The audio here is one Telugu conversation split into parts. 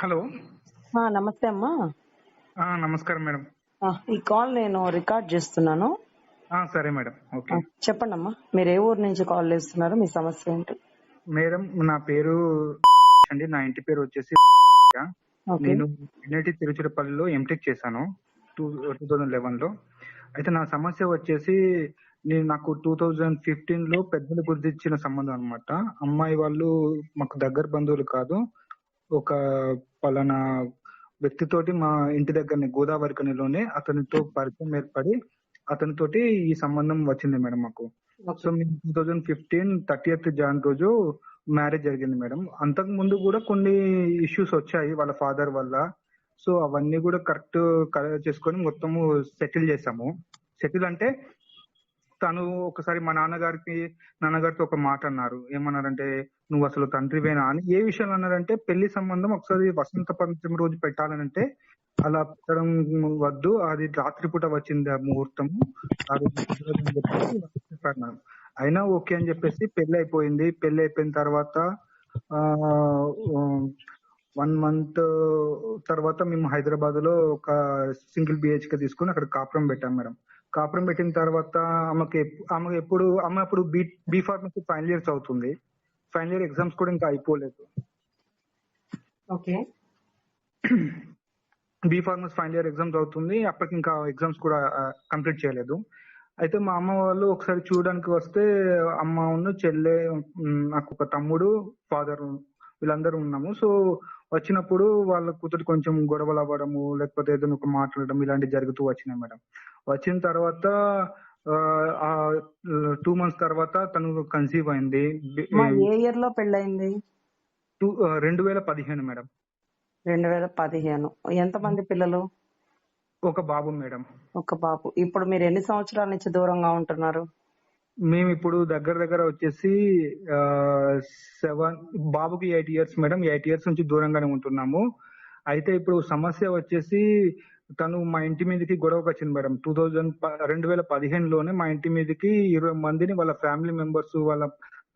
హలో. నమస్తే అమ్మా. నమస్కారం మేడం. ఈ కాల్ నేను రికార్డ్ చేస్తున్నాను. సరే మేడం. ఓకే. చెప్పండి అమ్మా మీరు ఏ ఊరు నుంచి కాల్ చేస్తున్నారు? మీ సమస్య ఏంటి? మేడం నా పేరు అండి. నా ఇంటి పేరు వచ్చేసి నేను ఎన్ఐటి తిరుచిరపల్లిలో ఎంటెక్ చేశాను టూ టూ థౌజండ్ లెవెన్లో అయితే నా సమస్య వచ్చేసి నేను నాకు టూ థౌజండ్ ఫిఫ్టీన్లో పెద్దలు గుర్తించిన సంబంధం అన్నమాట. అమ్మాయి వాళ్ళు మాకు దగ్గర బంధువులు కాదు. ఒక పలానా వ్యక్తితోటి మా ఇంటి దగ్గరనే గోదావరి కనిలోనే అతనితో పరిచయం ఏర్పడి అతనితోటి ఈ సంబంధం వచ్చింది మేడం మాకు. సో మేము two thousand fifteen thirtieth Jan రోజు మ్యారేజ్ జరిగింది మేడం. అంతకు ముందు కూడా కొన్ని ఇష్యూస్ వచ్చాయి వాళ్ళ ఫాదర్ వల్ల. సో అవన్నీ కూడా కరెక్ట్ చేసుకొని మొత్తము సెటిల్ చేసాము. సెటిల్ అంటే తను ఒకసారి మా నాన్నగారికి నాన్నగారితో ఒక మాట అన్నారు ఏమన్నారంటే నువ్వు అసలు తండ్రివేనా? అని. ఏ విషయంలో అన్నారంటే పెళ్ళి సంబంధం ఒకసారి వసంత పంచమి రోజు పెట్టాలనంటే అలా పెట్టడం వద్దు. అది రాత్రిపూట వచ్చింది ఆ ముహూర్తము. అది చెప్పారు. అయినా ఓకే అని చెప్పేసి పెళ్ళి అయిపోయింది పెళ్ళి అయిపోయిన తర్వాత వన్ మంత్ తర్వాత మేము హైదరాబాద్లో ఒక సింగిల్ బిహెచ్కే తీసుకుని అక్కడ కాపురం పెట్టాం మేడం. కాపురం పెట్టిన తర్వాత ఆమెకి ఆమె ఎప్పుడు ఆమె అప్పుడు B B pharmacy final years అవుతుంది. ఫైనల్ ఇయర్ ఎగ్జామ్స్ కూడా ఇంకా అయిపోలేదు. Okay. B pharmacy final year exams అవుతుంది. అప్పటికి ఇంకా ఎగ్జామ్స్ కూడా కంప్లీట్ చేయలేదు. అయితే మా అమ్మ వాళ్ళు ఒకసారి చూడడానికి వస్తే అమ్మ ఉన్న చెల్లె నాకు ఒక తమ్ముడు ఫాదర్ వీళ్ళందరూ ఉన్నాము. సో వచ్చినప్పుడు వాళ్ళ కూతురు కొంచెం గొడవలు అవ్వడము లేకపోతే ఏదైనా ఒక మాట్లాడడం ఇలాంటివి జరుగుతూ వచ్చినాయి మేడం. వచ్చిన తర్వాత ఆ టూ మంత్స్ తర్వాత తను కన్సీవ్ అయింది. ఏ ఇయర్లో పెళ్ళయింది? టూ రెండు వేల పదిహేను మేడం. రెండు వేల పదిహేను. ఎంతమంది పిల్లలు? ఒక బాబు మేడం. ఒక బాబు. ఇప్పుడు మీరు ఎన్ని సంవత్సరాల నుంచి దూరంగా ఉంటున్నారు? మేము ఇప్పుడు దగ్గర దగ్గర వచ్చేసి సెవెన్ బాబుకి eight years madam. Eight years నుంచి దూరంగానే ఉంటున్నాము. అయితే ఇప్పుడు సమస్య వచ్చేసి తను మా ఇంటి మీదకి గొడవకు వచ్చింది మేడం. టూ థౌజండ్ రెండు వేల పదిహేనులోనే మా ఇంటి మీదకి ఇరవై మందిని వాళ్ళ ఫ్యామిలీ మెంబర్స్ వాళ్ళ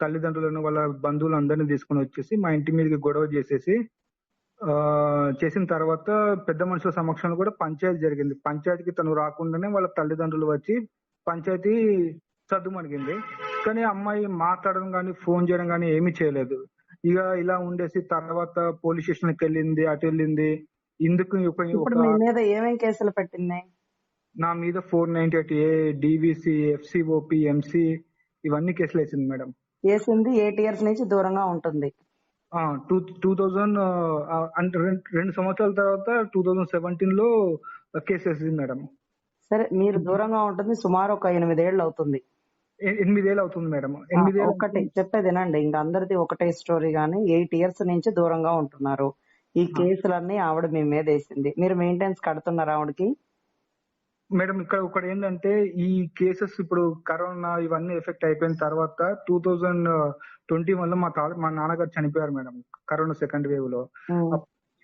తల్లిదండ్రులను వాళ్ళ బంధువులు అందరినీ తీసుకుని వచ్చేసి మా ఇంటి మీదకి గొడవ చేసేసి చేసిన తర్వాత పెద్ద మనుషుల సమక్షంలో కూడా పంచాయతీ జరిగింది. పంచాయతీకి తను రాకుండానే వాళ్ళ తల్లిదండ్రులు వచ్చి పంచాయతీ సర్దుమణిగింది. కానీ అమ్మాయి మాట్లాడడం కానీ ఫోన్ చేయడం కానీ ఏమీ చేయలేదు. ఇక ఇలా ఉండేసి తర్వాత పోలీస్ స్టేషన్కి వెళ్ళింది అటు వెళ్ళింది. ఇందుకు ఇప్పుడు మీ మీద ఏమేం కేసులు పెట్టింది నా మీద four ninety eight A DVC FCOP MC ఇవన్నీ కేసులు వేసింది మేడం. వేసింది ఎయిట్ ఇయర్స్ నుంచి దూరంగా ఉంటుంది. టూ టూ థౌజండ్ అంటే రెండు- సంవత్సరాల తర్వాత టూ థౌజండ్ సెవెంటీన్లో కేసు వేసింది మేడం. సరే మీరు దూరంగా ఉంటుంది సుమారు ఒక ఎనిమిదేళ్ళు అవుతుంది. ఎనిమిదేళ్ళు అవుతుంది మేడం. ఆ, ఎనిమిదేళ్ళు ఒకటి చెప్పేది వినండి ఇంకా అందరిది ఒకటే స్టోరీ గానీ ఎయిట్ ఇయర్స్ నుంచి దూరంగా ఉంటున్నారు. ఈ కేసులన్నీ ఆవిడ మీ మీద వేసింది. మీరు మెయింటెనెన్స్ కడుతున్నారా ఆవిడకి? మేడం ఇక్కడ ఒకటి ఏంటంటే ఈ కేసెస్ ఇప్పుడు కరోనా ఇవన్నీ ఎఫెక్ట్ అయిపోయిన తర్వాత టూ థౌజండ్ ట్వంటీ వన్లో మా తాత మా నాన్నగారు చనిపోయారు మేడం కరోనా సెకండ్ వేవ్లో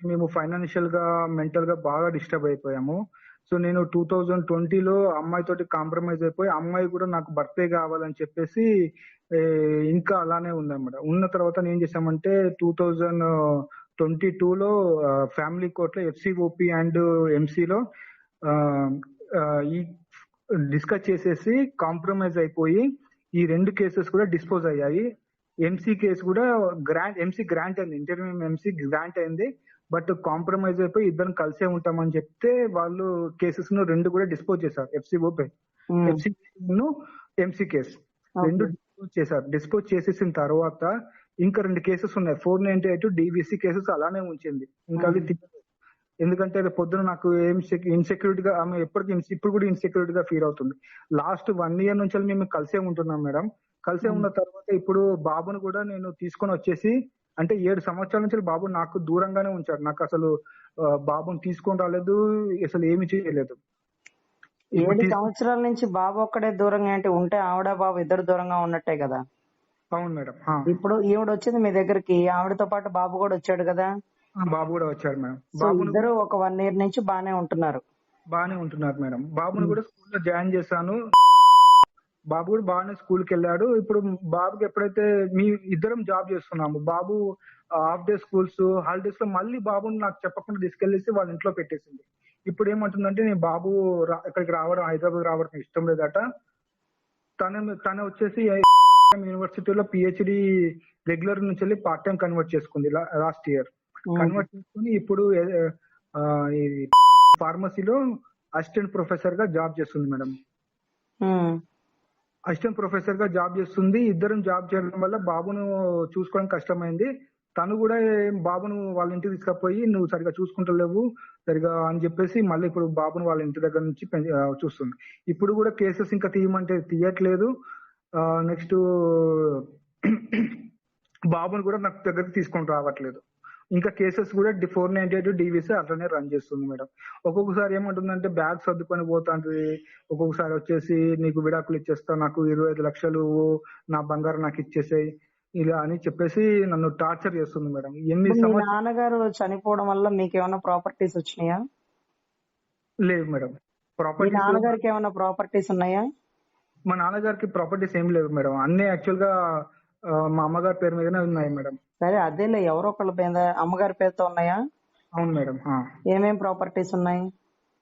మేము ఫైనాన్షియల్గా మెంటల్గా బాగా డిస్టర్బ్ అయిపోయాము. సో నేను టూ థౌజండ్ ట్వంటీలో అమ్మాయి తోటి కాంప్రమైజ్ అయిపోయి అమ్మాయి కూడా నాకు బర్త్డే కావాలని చెప్పేసి ఇంకా అలానే ఉందన్నమాట. ఉన్న తర్వాత నేను ఏం చేశామంటే టూ థౌజండ్ ట్వంటీ టూలో ఫ్యామిలీ కోర్టులో ఎఫ్సిఓపి అండ్ ఎంసీలో ఈ డిస్కస్ చేసేసి కాంప్రమైజ్ అయిపోయి ఈ రెండు కేసెస్ కూడా డిస్పోజ్ అయ్యాయి. ఎంసీ కేసు కూడా గ్రాంట్ ఎంసీ గ్రాంట్ అయింది. ఇంటర్వ్యూ ఎంసీ గ్రాంట్ అయింది. బట్ కాంప్రమైజ్ అయిపోయి ఇద్దరం కలిసే ఉంటామని చెప్తే వాళ్ళు కేసెస్ను రెండు కూడా డిస్పోజ్ చేశారు. ఎఫ్సిఓపై ఉమ్, ఎఫ్సి ఎంసీ కేసు. రెండు డిస్పోజ్ చేశారు. డిస్పోజ్ చేసేసిన తర్వాత ఇంకా రెండు కేసెస్ ఉన్నాయి. Four ninety eight DVC cases అలానే ఉంచింది. ఇంకా అవి. ఎందుకంటే రేపు పొద్దున నాకు ఏం ఇన్సెక్యూరిటీ గా ఆమె ఎప్పటికీ ఇప్పుడు కూడా ఇన్సెక్యూరిటీ గా ఫీల్ అవుతుంది. లాస్ట్ వన్ ఇయర్ నుంచి మేము కలిసే ఉంటున్నాం మేడం. కలిసే ఉన్న తర్వాత ఇప్పుడు బాబును కూడా నేను తీసుకొని వచ్చేసి అంటే ఏడు సంవత్సరాల నుంచి బాబు నాకు దూరంగానే ఉంచాడు. నాకు అసలు బాబుని తీసుకొని రాలేదు అసలు ఏమి చేయలేదు. ఏడు తీసు- సంవత్సరాల నుంచి బాబు ఒక్కడే దూరంగా అంటే ఉంటే ఆవిడ బాబు ఇద్దరు దూరంగా ఉన్నట్టే కదా? అవును మేడం. ఇప్పుడు ఈవిడ వచ్చింది మీ దగ్గరికి. ఆవిడతో పాటు బాబు కూడా వచ్చాడు కదా. బాబు కూడా వచ్చాడు మేడం. సో బాబును ఇద్దరు ఒక వన్ ఇయర్ నుంచి బానే ఉంటున్నారు. బాగానే ఉంటున్నారు మేడం. బాబుని కూడా స్కూల్లో జాయిన్ చేశాను. బాబు కూడా బాగానే స్కూల్కి వెళ్ళాడు. ఇప్పుడు బాబుకి ఎప్పుడైతే మీ ఇద్దరం జాబ్ చేస్తున్నాము బాబు హాఫ్ డే స్కూల్స్ హాలిడేస్లో మళ్ళీ బాబుని నాకు చెప్పకుండా తీసుకెళ్ళేసి వాళ్ళ ఇంట్లో పెట్టేసింది. ఇప్పుడు ఏమంటుందంటే నేను బాబు ఇక్కడికి రావడం హైదరాబాద్ రావడం ఇష్టం లేదట. తన తన వచ్చేసి యూనివర్సిటీలో పిహెచ్డి రెగ్యులర్ నుంచి వెళ్ళి పార్ట్ టైం కన్వర్ట్ చేసుకుంది లాస్ట్ ఇయర్ కన్వర్ట్ చేసుకుని ఇప్పుడు ఫార్మసీలో అసిస్టెంట్ ప్రొఫెసర్గా జాబ్ చేస్తుంది మేడం. అసిస్టెంట్ ప్రొఫెసర్గా జాబ్ చేస్తుంది. ఇద్దరం జాబ్ చేయడం వల్ల బాబును చూసుకోవడం కష్టమైంది. తను కూడా బాబును వాళ్ళ ఇంటికి తీసుకుపోయి నువ్వు సరిగా చూసుకుంటలేవు సరిగా అని చెప్పేసి మళ్ళీ ఇప్పుడు బాబును వాళ్ళ ఇంటి దగ్గర నుంచి చూస్తుంది. ఇప్పుడు కూడా కేసెస్ ఇంకా తీయమంటే తీయట్లేదు. నెక్స్ట్ బాబును కూడా నాకు దగ్గరికి తీసుకొని రావట్లేదు. ఇంకా కేసెస్ కూడా ఫోర్ నైన్టీ ఎయిట్ డివిసి అట్లనే రన్ చేస్తుంది మేడం. ఒక్కొక్కసారి ఏమంటుందంటే బ్యాగ్ సర్దుకొని పోతుంది. ఒక్కొక్కసారి వచ్చేసి నీకు విడాకులు ఇచ్చేస్తా నాకు ఇరవై ఐదు లక్షలు నా బంగారం నాకు ఇచ్చేసాయి ఇలా అని చెప్పేసి నన్ను టార్చర్ చేస్తుంది మేడం. ఎన్ని నాన్నగారు చనిపోవడం వల్ల మీకు ఏమైనా ప్రాపర్టీస్ వచ్చినాయా? లేవు మేడం. మీ ప్రాపర్టీస్ నాన్నగారికి ఏమైనా ప్రాపర్టీస్ ఉన్నాయా? మా నాన్నగారికి ప్రాపర్టీస్ ఏం లేవు మేడం. అన్ని యాక్చువల్గా మా అమ్మగారి పేరు మీదనే ఉన్నాయి మేడం. సరే అదేలే ఎవరో ఒకళ్ళ మీద అమ్మగారి పేరుతో ఉన్నాయా? అవును మేడం ఆ. ఏమేం ప్రాపర్టీస్ ఉన్నాయి?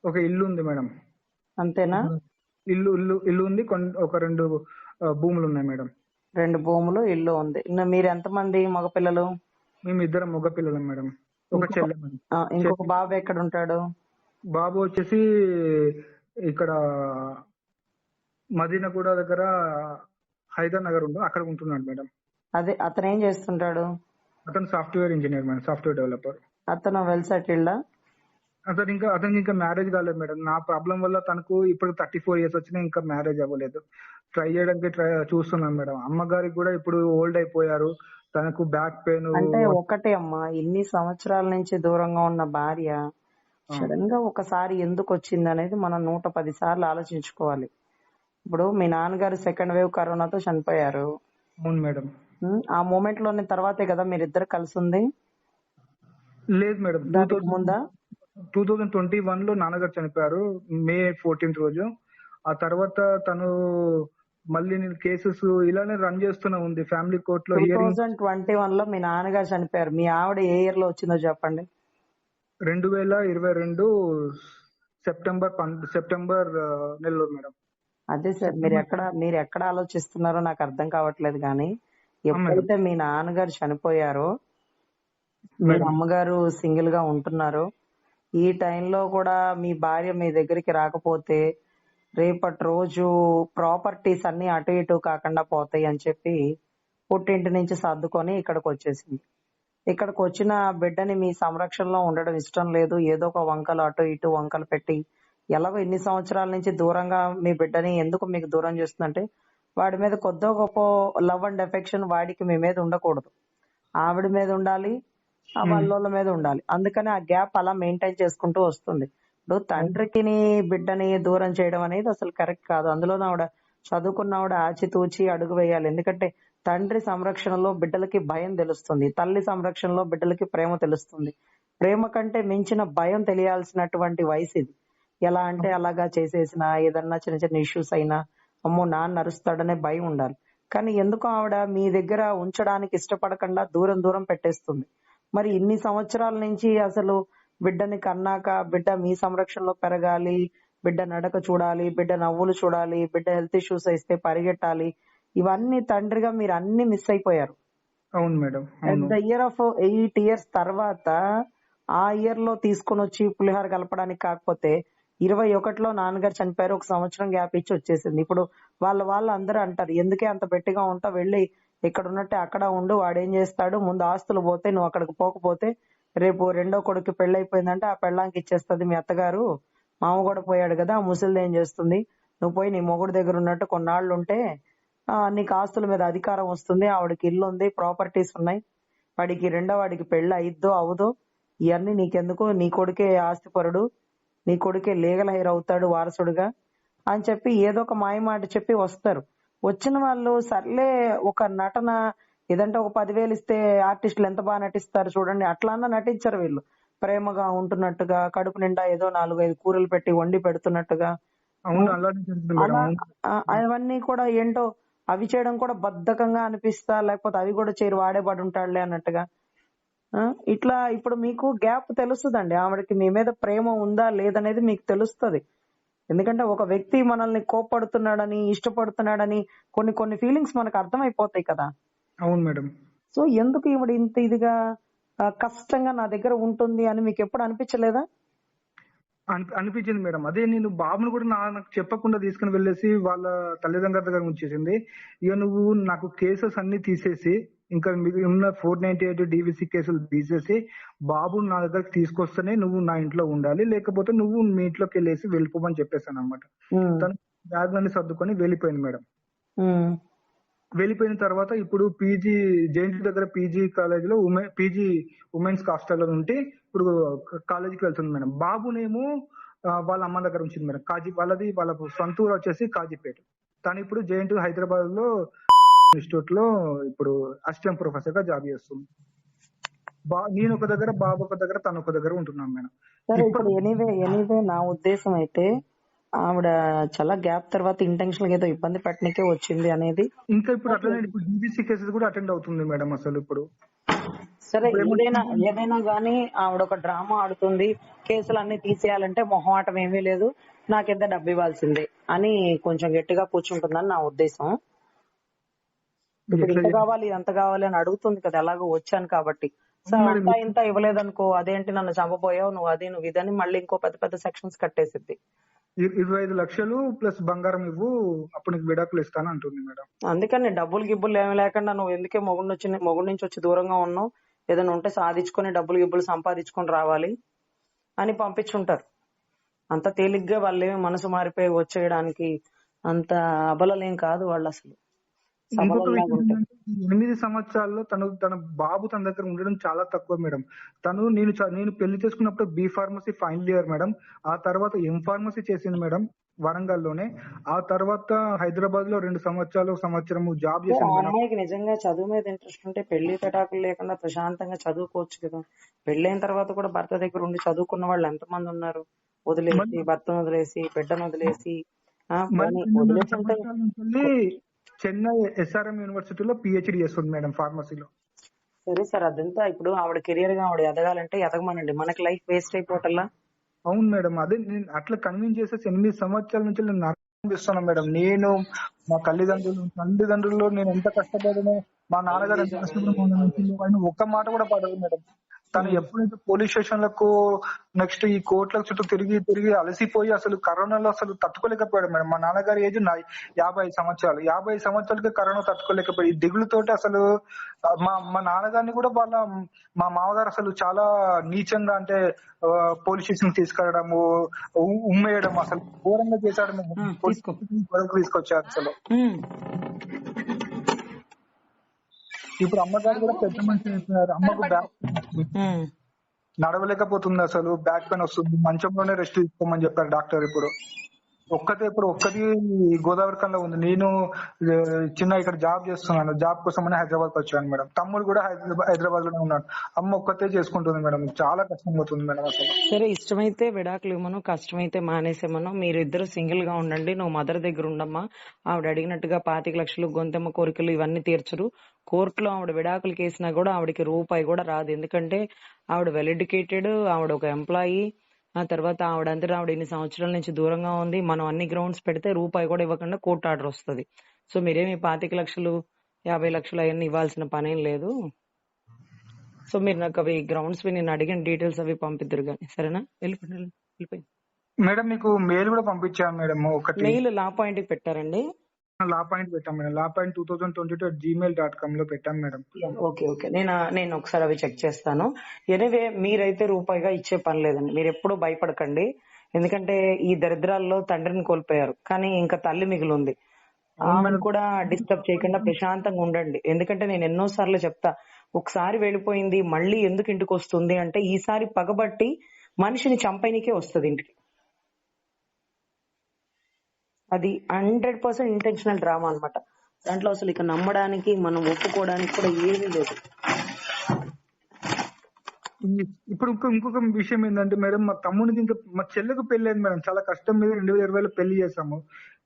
ఒక ఇల్లు ఉంది మేడం. అంతేనా? ఇల్లు ఇల్లు ఇల్లు ఉంది కొన్- ఒక రెండు ఆ, భూములు ఉన్నాయి మేడం. రెండు భూములు ఇల్లు ఉంది. ఇన్న మీరు ఎంతమంది మగపిల్లలు? మేము ఇద్దరం మగ పిల్లలం మేడం. ఒక చెల్లె మేడం. ఆ, ఇంకొక బాబు ఎక్కడ ఉంటాడు బాబు వచ్చేసి ఇక్కడ మదీనగూడ దగ్గర హైదర్ నగర్ ఉంది అక్కడ ఉంటున్నాడు మేడం. అదే అతను ఏం చేస్తుంటాడు? అతను software engineer madam software developer. అతను వెల్ సెటిల్డా? అతను ఇంకా అతనికి ఇంకా మ్యారేజ్ కాలేదు మేడం. నా ప్రాబ్లం వల్ల తనకు ఇప్పుడు థర్టీ ఫోర్ ఇయర్స్ వచ్చినా ఇంకా మ్యారేజ్ అవ్వలేదు. ట్రై చేయడానికి ట్రై చూస్తున్నాను మేడం. అమ్మగారికి కూడా ఇప్పుడు ఓల్డ్ అయిపోయారు. తనకు బ్యాక్ పెయిన్ అంటే ఒకటే అమ్మా ఇన్ని సంవత్సరాల నుంచి దూరంగా ఉన్న భార్య సడన్గా ఒకసారి ఎందుకు వచ్చింది అనేది మనం నూట పది సార్లు ఆలోచించుకోవాలి. ఇప్పుడు మీ నాన్నగారు సెకండ్ వేవ్ కరోనాతో చనిపోయారు. అవును మేడం. ఉమ్, ఆ మూమెంట్లోనే తర్వాతే కదా మీరిద్దరు కలిసి ఉంది లేదు మేడం. టూ దానికి ముందా? టూ థౌజండ్ ట్వంటీ వన్లో నాన్నగారు చనిపోయారు. మే ఫోర్టీన్త్ రోజు. ఆ తర్వాత తను మళ్ళీ నేను కేసెస్ ఇలానే రన్ చేస్తూనే ఉంది. ఫ్యామిలీ కోర్ట్లో టూ హియరింగ్ థౌజండ్ ట్వంటీ వన్లో మీ నాన్నగారు చనిపోయారు. మీ ఆవిడ ఏ ఇయర్లో వచ్చిందో చెప్పండి. రెండు వేల ఇరవై రెండు సెప్టెంబర్ పన్- సెప్టెంబర్ ఆ, నెలలో మేడం. అదే సార్ మీరు ఎక్కడ మీరు ఎక్కడ ఆలోచిస్తున్నారో నాకు అర్థం కావట్లేదు కానీ ఎప్పుడైతే మీ నాన్నగారు చనిపోయారో మీ అమ్మగారు సింగిల్గా ఉంటున్నారు ఈ టైంలో కూడా మీ భార్య మీ దగ్గరికి రాకపోతే రేపటి రోజు ప్రాపర్టీస్ అన్ని అటు ఇటు కాకుండా పోతాయి అని చెప్పి పుట్టింటి నుంచి సర్దుకొని ఇక్కడికి వచ్చేసింది. ఇక్కడికి వచ్చిన బిడ్డని మీ సంరక్షణలో ఉండడం ఇష్టం లేదు. ఏదో ఒక వంకలు అటు ఇటు వంకలు పెట్టి ఎలాగో ఇన్ని సంవత్సరాల నుంచి దూరంగా మీ బిడ్డని ఎందుకు మీకు దూరం చేస్తుందంటే వాడి మీద కొద్దో గొప్ప లవ్ అండ్ ఎఫెక్షన్ వాడికి మీ మీద ఉండకూడదు. ఆవిడ మీద ఉండాలి ఆ వాళ్ళ మీద ఉండాలి. అందుకని ఆ గ్యాప్ అలా మెయింటైన్ చేసుకుంటూ వస్తుంది. ఇప్పుడు తండ్రికి బిడ్డని దూరం చేయడం అనేది అసలు కరెక్ట్ కాదు. అందులో ఆవిడ చదువుకున్న ఆవిడ ఆచితూచి అడుగు వేయాలి. ఎందుకంటే తండ్రి సంరక్షణలో బిడ్డలకి భయం తెలుస్తుంది. తల్లి సంరక్షణలో బిడ్డలకి ప్రేమ తెలుస్తుంది. ప్రేమ కంటే మించిన భయం తెలియాల్సినటువంటి వయసు ఇది. ఎలా అంటే అలాగా చేసేసిన ఏదన్నా చిన్న చిన్న ఇష్యూస్ అయినా అమ్మో నాన్న అరుస్తాడనే భయం ఉండాలి. కానీ ఎందుకు ఆవిడ మీ దగ్గర ఉంచడానికి ఇష్టపడకుండా దూరం దూరం పెట్టేస్తుంది? మరి ఇన్ని సంవత్సరాల నుంచి అసలు బిడ్డని కన్నాక బిడ్డ మీ సంరక్షణలో పెరగాలి బిడ్డ నడక చూడాలి బిడ్డ నవ్వులు చూడాలి బిడ్డ హెల్త్ ఇష్యూస్ ఇస్తే పరిగెట్టాలి ఇవన్నీ తండ్రిగా మీరు అన్ని మిస్ అయిపోయారు. అవును madam the year of eight years తర్వాత ఆ ఇయర్లో తీసుకొని వచ్చి పులిహార కలపడానికి కాకపోతే ఇరవై ఒకటిలో నాన్నగారు చనిపోయారు ఒక సంవత్సరం గ్యాప్ ఇచ్చి వచ్చేసింది. ఇప్పుడు వాళ్ళ వాళ్ళు అందరూ అంటారు ఎందుకే అంత గట్టిగా ఉంటా వెళ్ళి ఇక్కడ ఉన్నట్టే అక్కడ ఉండు వాడేం చేస్తాడు? ముందు ఆస్తులు పోతే నువ్వు అక్కడికి పోకపోతే రేపు రెండో కొడుకు పెళ్ళైపోయిందంటే ఆ పెళ్ళాంకి ఇచ్చేస్తుంది మీ అత్తగారు. మామ కూడా పోయాడు కదా ఆ ముసలిది ఏం చేస్తుంది? నువ్వు పోయి నీ మొగుడు దగ్గర ఉన్నట్టు కొన్నాళ్ళు ఉంటే నీకు ఆస్తుల మీద అధికారం వస్తుంది ఆవిడకి ఇల్లు ఉంది ప్రాపర్టీస్ ఉన్నాయి. వాడికి రెండో వాడికి పెళ్ళి అయిద్దో అవదో ఇవన్నీ నీకెందుకు? నీ కొడుకే ఆస్తిపరుడు. నీ కొడుకే లీగల్ హైర్ అవుతాడు వారసుడుగా అని చెప్పి ఏదో ఒక మాయ మాట చెప్పి వస్తారు. వచ్చిన వాళ్ళు సర్లే ఒక నటన ఏదంటే ఒక పదివేలు ఇస్తే ఆర్టిస్టులు ఎంత బాగా నటిస్తారు చూడండి అట్లా అన్నా నటించరు వీళ్ళు. ప్రేమగా ఉంటున్నట్టుగా కడుపు నిండా ఏదో నాలుగు ఐదు కూరలు పెట్టి వండి పెడుతున్నట్టుగా. అవన్నీ కూడా ఏంటో అవి చేయడం కూడా బద్ధకంగా అనిపిస్తా లేకపోతే అవి కూడా చేయరు వాడే పడి ఉంటాడులే అన్నట్టుగా. ఇట్లా ఇప్పుడు మీకు గ్యాప్ తెలుస్తుందండి. ఆవిడకి మీ మీద ప్రేమ ఉందా లేదనేది మీకు తెలుస్తుంది. ఎందుకంటే ఒక వ్యక్తి మనల్ని కోప్పడుతున్నాడని ఇష్టపడుతున్నాడని కొన్ని కొన్ని ఫీలింగ్స్ మనకు అర్థమైపోతాయి కదా. అవును మేడం. సో ఎందుకు ఈవిడ ఇంత ఇదిగా కష్టంగా నా దగ్గర ఉంటుంది అని మీకు ఎప్పుడు అనిపించలేదా? అనిపి- అనిపించింది మేడం. అదే నేను బాబును కూడా నాకు చెప్పకుండా తీసుకుని వెళ్ళేసి వాళ్ళ తల్లిదండ్రుల దగ్గర ఉంచేసింది ఇక నువ్వు నాకు కేసెస్ అన్ని తీసేసి ఇంకా మిగిలి ఉన్న ఫోర్ నైన్టీ ఎయిట్ డివిసి కేసులు తీసేసి బాబు నా దగ్గరకు తీసుకొస్తేనే నువ్వు నా ఇంట్లో ఉండాలి లేకపోతే నువ్వు మీ ఇంట్లోకి వెళ్ళేసి వెళ్ళిపోమని చెప్పేశాను అనమాట తను బ్యాగ్లన్నీ సర్దుకొని వెళ్ళిపోయింది మేడం. వెళ్ళిపోయిన తర్వాత ఇప్పుడు పీజీ జేఎన్టీ దగ్గర పీజీ కాలేజ్లో ఉమెన్ పీజీ ఉమెన్స్ హాస్టల్లో ఉంటే ఇప్పుడు కాలేజీకి వెళ్తుంది మేడం. బాబునేమో వాళ్ళ అమ్మ దగ్గర ఉంచింది మేడం. కాజీ వాళ్ళది వాళ్ళ సొంత ఊరు వచ్చేసి కాజీపేట. తను ఇప్పుడు జేఎన్టీ హైదరాబాద్లో ఇన్స్టిట్యూట్లో ఇప్పుడు అసిస్టెంట్ ప్రొఫెసర్గా జాబ్ చేస్తుంది. నేను ఒక దగ్గర బాబు ఒక దగ్గర తను ఒక దగ్గర ఉంటున్నాం మేడం. సరే ఇప్పుడు ఎనీవే ఎనీవే నా ఉద్దేశం అయితే ఆవిడ చాలా గ్యాప్ తర్వాత ఇంటెన్షన్ ఏదో ఇబ్బంది పెట్టడానికే వచ్చింది అనేది. ఇంకా ఇప్పుడు అట్లనే ఇప్పుడు డీబీసీ కేసెస్ కూడా అటెండ్ అవుతుంది మేడం అసలు ఇప్పుడు. సరే ఏదైనా ఏదైనా గానీ ఆవిడ ఒక డ్రామా ఆడుతుంది కేసులు అన్ని తీసేయాలంటే మొహమాటం ఏమీ లేదు నాకెంత డబ్బు ఇవ్వాల్సిందే అని కొంచెం గట్టిగా కూర్చుంటుందని నా ఉద్దేశం. ఇప్పుడు ఇంత కావాలి అంత కావాలి అని అడుగుతుంది కదా ఎలాగో వచ్చాను కాబట్టి. సో అంతా ఇంత ఇవ్వలేదనుకో అదేంటి నన్ను చంపబోయావు నువ్వు అది నువ్వు ఇదని మళ్ళీ ఇంకో పెద్ద పెద్ద సెక్షన్స్ కట్టేసిద్ది. ఇరవై ఐదు లక్షలు ప్లస్ బంగారం ఇవ్వు అప్పుడు నీకు విడాకులు ఇస్తాను అంటుంది మేడం. అందుకని డబ్బులు గిబ్బులు ఏమి లేకుండా నువ్వు ఎందుకే మొగుడు వచ్చి మొగుడు నుంచి వచ్చి దూరంగా ఉన్నావు? ఏదైనా ఉంటే సాధించుకొని డబ్బులు గిబ్బులు సంపాదించుకొని రావాలి అని పంపించుంటారు. అంత తేలిగ్గా వాళ్ళేమి మనసు మారిపోయి వచ్చేయడానికి అంత అబలలేం కాదు వాళ్ళు అసలు. ఇంకొక విషయం ఎనిమిది సంవత్సరాల్లో తను తన బాబు తన దగ్గర ఉండడం చాలా తక్కువ మేడం. తను నేను నేను పెళ్ళి చేసుకున్నప్పుడు B pharmacy final year madam. ఆ తర్వాత ఎం ఫార్మసీ చేసింది మేడం వరంగల్లోనే ఆ తర్వాత హైదరాబాద్లో రెండు సంవత్సరాలు సంవత్సరం జాబ్ అమ్మాయికి నిజంగా చదువు మీద ఇంట్రెస్ట్ ఉంటే పెళ్ళి పెటాకులు లేకుండా ప్రశాంతంగా చదువుకోవచ్చు కదా. పెళ్ళైన తర్వాత కూడా భర్త దగ్గర ఉండి చదువుకున్న వాళ్ళు ఎంతమంది ఉన్నారు? వదిలేసి భర్తను వదిలేసి బిడ్డను వదిలేసి చెన్నై ఎస్ఆర్ఎం యూనివర్సిటీలో పిహెచ్డి చేస్తుంది మేడం ఫార్మసీలో సరే సార్ అదంతా ఇప్పుడు ఆవిడ కెరియర్గా ఆవిడ ఎదగాలంటే ఎదగమనండి. మనకి లైఫ్ వేస్ట్ అయిపోవటల్లా అవును మేడం అదే నేను అట్లా కన్విన్స్ చేసేసి ఎనిమిది సంవత్సరాల నుంచి నేను నరకం మేడం. నేను మా తల్లిదండ్రులు తల్లిదండ్రులు నేను ఎంత కష్టపడినా మా నాన్నగారు ఎంత ఆయన ఒక్క మాట కూడా పడదు మేడం. తను ఎప్పుడైతే పోలీస్ స్టేషన్లకు నెక్స్ట్ ఈ కోర్టులకు చుట్టూ తిరిగి తిరిగి అలసిపోయి అసలు కరోనాలో అసలు తట్టుకోలేకపోయాడు మేడం. మా నాన్నగారి ఏజ్ యాభై సంవత్సరాలు. యాభై సంవత్సరాలకి కరోనా తట్టుకోలేకపోయి ఈ దిగులుతోటి అసలు మా మా నాన్నగారిని కూడా వాళ్ళ మా మామగారు అసలు చాలా నీచంగా అంటే పోలీస్ స్టేషన్ తీసుకెళ్ళడము ఉమ్మేయడం అసలు ఘోరంగా చేశాడు. స్టేషన్ వరకు తీసుకొచ్చారు అసలు. ఉమ్. ఇప్పుడు అమ్మగారు కూడా పెద్ద మనిషి అయిపోయారు అమ్మకు బ్యాక్. నడవలేకపోతుంది అసలు. బ్యాక్ పెయిన్ వస్తుంది. మంచంలోనే రెస్ట్ తీసుకోమని చెప్పారు డాక్టర్ ఇప్పుడు. ఒక్కతే ఇప్పుడు ఒక్కటి గోదావరికంలో ఉంది. నేను చిన్న ఇక్కడ జాబ్ చేస్తున్నాను. జాబ్ కోసం హైదరాబాద్ వచ్చాను మేడం. తమ్ముడు కూడా హైదరాబాద్ హైదరాబాద్లోనే ఉన్నాడు. అమ్మ ఒక్కతే చేసుకుంటుంది మేడం. చాలా కష్టం అవుతుంది మేడం అసలు. సరే ఇష్టమైతే విడాకులు ఇవ్వను కష్టమైతే మానేసేమను. మీరిద్దరు సింగిల్గా ఉండండి. నువ్వు మదర్ దగ్గర ఉండమ్మా. ఆవిడ అడిగినట్టుగా పాతిక లక్షలు గొంతెమ్మ కోరికలు ఇవన్నీ తీర్చరు. కోర్టులో ఆవిడ విడాకులు కేసినా కూడా ఆవిడకి రూపాయి కూడా రాదు. ఎందుకంటే ఆవిడ వెల్ ఎడ్యుకేటెడ్ ఆవిడ ఒక ఎంప్లాయీ ఆ తర్వాత ఆవిడ అంతా ఆవిడ ఇన్ని సంవత్సరాల నుంచి దూరంగా ఉంది. మనం అన్ని గ్రౌండ్స్ పెడితే రూపాయి కూడా ఇవ్వకుండా కోర్టు ఆర్డర్ వస్తుంది. సో మీరేమి పాతిక లక్షలు యాభై లక్షలు అవన్నీ ఇవ్వాల్సిన పనేం లేదు. సో మీరు నాకు అవి గ్రౌండ్స్ నేను అడిగిన డీటెయిల్స్ అవి పంపిద్దరు కానీ సరేనా? వెళ్ళిపోయి వెళ్ళిపోయి. మేడం మీకు మెయిల్ కూడా పంపించాను మేడం ఒకటి. మెయిల్ లా పాయింట్ పెట్టారండి. లా పాయింట్ పెట్టాం madam. Law point two thousand twenty two Gmail dot కామ్లో పెట్టాం మేడం. ఓకే ఓకే నేను నేను ఒకసారి అవి చెక్ చేస్తాను. ఎనివే మీరైతే రూపాయిగా ఇచ్చే పని లేదండి. మీరు ఎప్పుడూ భయపడకండి. ఎందుకంటే ఈ దరిద్రాల్లో తండ్రిని కోల్పోయారు. కానీ ఇంకా తల్లి మిగిలి ఉంది ఆమెను కూడా డిస్టర్బ్ చేయకుండా ప్రశాంతంగా ఉండండి. ఎందుకంటే నేను ఎన్నో సార్లు చెప్తా ఒకసారి వెళ్ళిపోయింది మళ్ళీ ఎందుకు ఇంటికి వస్తుంది అంటే ఈసారి పగబట్టి మనిషిని చంపైనికే వస్తుంది ఇంటికి. అది హండ్రెడ్ పర్సెంట్ ఇంటెన్షనల్ డ్రామా అన్నమాట. దాంట్లో అసలు ఇక నమ్మడానికి మనం ఒప్పుకోవడానికి కూడా ఏమీ లేదు. ఇప్పుడు ఇంకో ఇంకొక విషయం ఏంటంటే మేడం మా తమ్ముడికి ఇంకా మా చెల్లెకు పెళ్ళి అయింది మేడం. చాలా కష్టం మీద రెండు వేల ఇరవైలో పెళ్ళి చేసాము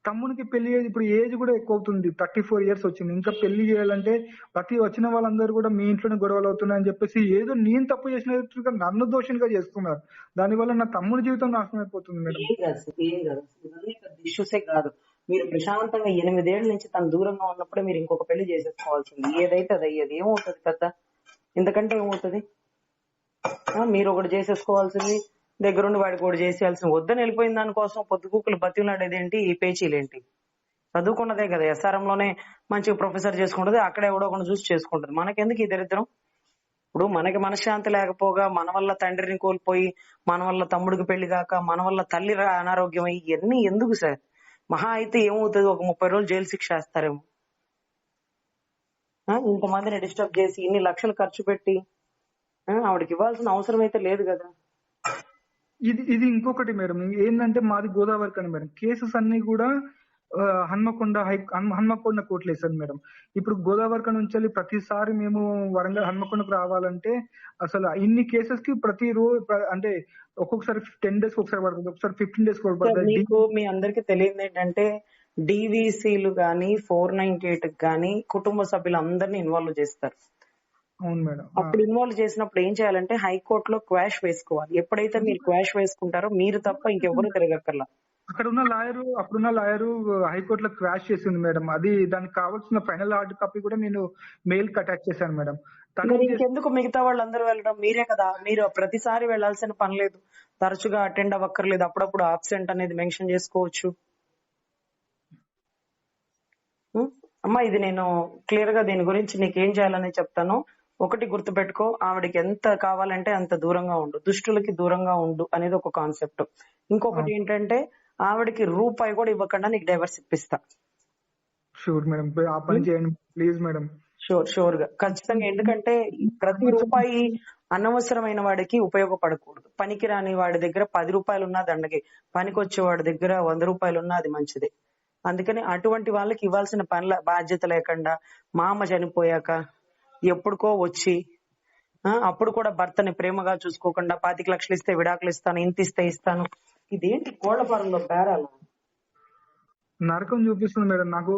తమ్మునికి పెళ్ళి ఏజ్- ఇప్పుడు ఏజ్ కూడా ఎక్కువ అవుతుంది. థర్టీ ఫోర్ ఇయర్స్ వచ్చింది. ఇంకా పెళ్ళి చేయాలంటే ప్రతి వచ్చిన వాళ్ళందరూ కూడా మీ ఇంట్లోనే గొడవలు అవుతున్నాయని చెప్పేసి ఏదో నేను తప్పు చేసినట్టుగా నన్ను దోషంగా చేస్తున్నారు. దానివల్ల నా తమ్ముని జీవితం నాశనం అయిపోతుంది మేడం. కాదు ఇష్యూసే కాదు. మీరు ప్రశాంతంగా ఎనిమిదేళ్ళ నుంచి తను దూరంగా ఉన్నప్పుడే మీరు ఇంకొక పెళ్ళి చేసేసుకోవాల్సింది. ఏదైతే అది అయ్యేది ఏమవుతుంది పెద్ద? ఇంతకంటే ఏమవుతుంది? మీరు ఒకటి చేసేసుకోవాల్సింది. దగ్గరుండి వాడికి ఒకటి చేసేయాల్సిన వద్దని వెళ్ళిపోయిన దానికోసం పొద్దుకూకులు బతిలాడేది ఏంటి ఈ పేచీలేంటి? చదువుకున్నదే కదా ఎస్ఆర్ఎం లోనే మంచిగా ప్రొఫెసర్ చేసుకుంటది అక్కడే ఎవడో ఒకటి చూసి చేసుకుంటది. మనకెందుకు ఈ దరిద్రం? ఇప్పుడు మనకి మనశ్శాంతి లేకపోగా మన వల్ల తండ్రిని కోల్పోయి మన వల్ల తమ్ముడికి పెళ్ళి కాక మన వల్ల తల్లి అనారోగ్యం అయ్యి ఇవన్నీ ఎందుకు సార్? మహా అయితే ఏమవుతుంది? ఒక ముప్పై రోజులు జైలు శిక్ష వేస్తారేమో. ఆ, ఇంతమందిని డిస్టర్బ్ చేసి ఇన్ని లక్షలు ఖర్చు పెట్టి ఆవిడకి ఇవ్వాల్సిన అవసరం అయితే లేదు కదా. ఇది ఇది ఇంకొకటి మేడం. ఏంటంటే మాది గోదావరి కానీ మేడం. కేసెస్ అన్ని కూడా హన్మకొండ హై హన్మ- హన్మకొండ కోర్టులో వేసారు మేడం. ఇప్పుడు గోదావరి నుంచి వెళ్ళి ప్రతిసారి మేము వరంగల్ హన్మకొండకు రావాలంటే అసలు ఇన్ని కేసెస్కి ప్రతి రోజు అంటే ఒక్కొక్కసారి టెన్ డేస్ ఒకసారి పడుతుంది. ఒకసారి ఫిఫ్టీన్ డేస్ పడుతుంది. మీకు మీ అందరికి తెలియదు ఏంటంటే డివిసీలు గాని ఫోర్ నైన్టీ ఎయిట్ గాని కుటుంబ సభ్యులందరినీ ఇన్వాల్వ్ చేస్తారు. అవును మేడం. అప్పుడు ఇన్వాల్వ్ చేసినప్పుడు ఏం చేయాలంటే హైకోర్టులో క్వాష్ వేసుకోవాలి. ఎప్పుడైతే మీరు క్వాష్ వేసుకుంటారో మీరు తప్ప ఇంకెవరు తిరగక్కర్లా అక్కడ ఉన్న లాయర్ అప్పుడున్న లాయర్ హైకోర్టులో క్రాష్ చేసింది మేడం. అది దానికి కావాల్సిన ఫైనల్ హార్డ్ కాపీ కూడా నేను మెయిల్ అటాచ్ చేశాను మేడం. మరి ఇంకెందుకు మిగతా వాళ్ళందరూ వెళ్ళడం? మీరే కదా. మీరు ప్రతిసారి వెళ్ళాల్సిన పని లేదు. తరచుగా అటెండ్ అవ్వక్కర్లేదు. అప్పుడప్పుడు ఆబ్సెంట్ అనేది మెన్షన్ చేసుకోవచ్చు? అమ్మా ఇది నేను క్లియర్గా దీని గురించి నీకు ఏం చేయాలని చెప్తాను. ఒకటి గుర్తుపెట్టుకో ఆవిడకి ఎంత కావాలంటే అంత దూరంగా ఉండు. దుష్టులకి దూరంగా ఉండు అనేది ఒక కాన్సెప్ట్. ఇంకొకటి ఏంటంటే ఆవిడకి రూపాయి కూడా ఇవ్వకుండా నీకు డైవర్స్ ఇప్పిస్తా. షూర్ మేడం ఆ పని చేయండి ప్లీజ్ మేడం షూర్ షూర్గా ఖచ్చితంగా ఎందుకంటే ప్రతి రూపాయి అనవసరమైన వాడికి ఉపయోగపడకూడదు. పనికిరాని వాడి దగ్గర పది రూపాయలు ఉన్నా దండకి. పనికొచ్చే వాడి దగ్గర వంద రూపాయలు ఉన్నా అది మంచిదే. అందుకని అటువంటి వాళ్ళకి ఇవ్వాల్సిన పనుల బాధ్యత లేకుండా మా అమ్మ చనిపోయాక ఎప్పుడుకో వచ్చి అప్పుడు కూడా భర్తని ప్రేమగా చూసుకోకుండా పాతిక లక్షలు ఇస్తే విడాకులు ఇస్తాను. ఇంత ఇస్తే ఇస్తాను ఇదేంటి కోళ్ళ ఫారంలో బేరాలు? నరకం చూపిస్తుంది మేడం. నాకు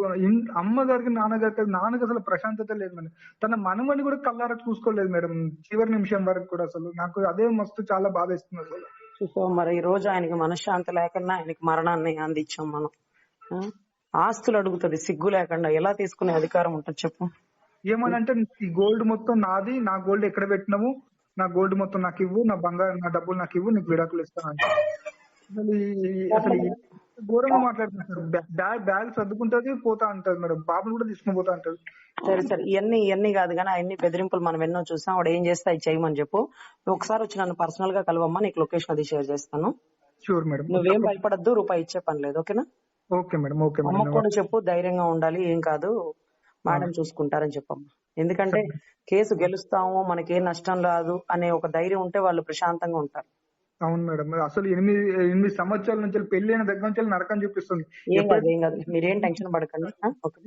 అమ్మగారికి నాన్నగారికి నాన్నకి అసలు ప్రశాంతత లేదు మేడం. తన మనవని కూడా కల్లారా చూసుకోలేదు మేడం. చివరి నిమిషం వరకు కూడా అసలు. నాకు అదే మస్తు చాలా బాధ ఇస్తుంది అసలు. సో మరి ఈ రోజు ఆయనకి మనశ్శాంతి లేకుండా ఆయనకి మరణాన్ని అందించాం మనం? ఆస్తులు అడుగుతుంది సిగ్గు లేకుండా. ఎలా తీసుకునే అధికారం ఉంటుంది చెప్పు. ఏమనంటే ఈ గోల్డ్ మొత్తం నాది నా గోల్డ్ ఎక్కడ పెట్టినావు? నా గోల్డ్ మొత్తం నాకు ఇవ్వు నా బంగారం నా డబ్బులు నాకు ఇవ్వు నీకు విడాకులు ఇస్తాను అంటే అసలు అసలు ఘోరంగా మాట్లాడుతున్నారు బ్యాగ్ బ్యాగ్ సర్దుకుంటది పోతా అంటది మేడం. బాబుని కూడా తీసుకుని పోతా అంటది సరే సరే. ఇవన్నీ ఇవన్నీ కాదు కానీ అన్ని బెదిరింపులు మనం ఎన్నో చూసాం. ఆవిడ ఏం చేస్తే చేయమని చెప్పు. నువ్వు ఒకసారి వచ్చి నన్ను పర్సనల్గా కలవమ్మా నీకు లొకేషన్ అది షేర్ చేస్తాను. షూర్ మేడం నువ్వేం భయపడద్దు రూపాయి ఇచ్చే పని లేదు ఓకేనా? ఓకే మేడం ఓకే అమ్మకు మేడం కూడా చెప్పు ధైర్యంగా ఉండాలి ఏం కాదు. మేడం చూసుకుంటారని చెప్పమ్మా. ఎందుకంటే కేసు గెలుస్తాము మనకి నష్టం రాదు అనే ఒక ధైర్యం ఉంటే వాళ్ళు ప్రశాంతంగా ఉంటారు. అవును మేడం. అసలు ఎనిమిది ఎనిమిది సంవత్సరాల నుంచి పెళ్ళి అయిన దగ్గర నుంచి నరకం చూపిస్తుంది. ఏం కాదు ఏం కాదు. మీరేం టెన్షన్ పడకండి? ఓకే.